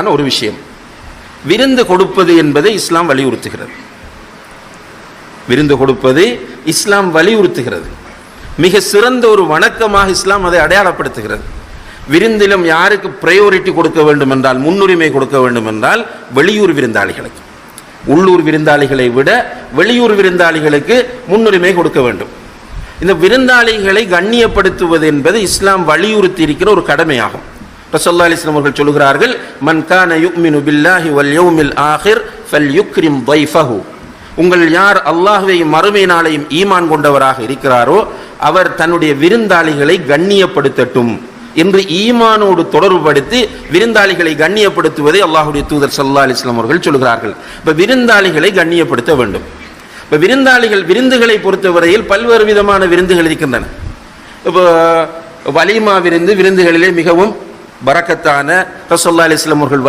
ஒரு விஷயம். விருந்து கொடுப்பது என்பதை இஸ்லாம் வலியுறுத்துகிறது. விருந்து கொடுப்பது இஸ்லாம் வலியுறுத்துகிறது. மிக சிறந்த ஒரு வணக்கமாக இஸ்லாம் அதை அடையாளப்படுத்துகிறது. விருந்திலும் யாருக்கு ப்ரையோரிட்டி கொடுக்க வேண்டும் என்றால் முன்னுரிமை கொடுக்க வேண்டும் என்றால் வெளியூர் விருந்தாளிகளுக்கு. உள்ளூர் விருந்தாளிகளை விட வெளியூர் விருந்தாளிகளுக்கு முன்னுரிமை கொடுக்க வேண்டும். இந்த விருந்தாளிகளை கண்ணியப்படுத்துவது என்பது இஸ்லாம் வலியுறுத்தி இருக்கிற ஒரு கடமையாகும். ரசல்லா அலிஸ்லாம் அவர்கள் சொல்கிறார்கள் மன் கான யுக்மினு பில்லாஹி வல் யௌமில் ஆஹிர் ஃபல் யுக்ரிம் வைஃபஹு உங்கள் யார் அல்லாஹுவையும் மறுமை நாளையும் ஈமான் கொண்டவராக இருக்கிறாரோ அவர் தன்னுடைய விருந்தாளிகளை கண்ணியப்படுத்தட்டும் என்று ஈமானோடு தொடர்புபடுத்தி விருந்தாளிகளை கண்ணியப்படுத்துவதை அல்லாஹுடைய தூதர் சல்லா அலிஸ்லாம் அவர்கள் சொல்கிறார்கள் இப்போ விருந்தாளிகளை கண்ணியப்படுத்த வேண்டும். இப்போ விருந்தாளிகள் விருந்துகளை பொறுத்தவரையில் பல்வேறு விதமான விருந்துகள் இருக்கின்றன. இப்போ வலிமா விருந்து விருந்துகளிலே மிகவும் பரக்கத்தான ரசோல்லா அலிஸ்லாம் அவர்கள்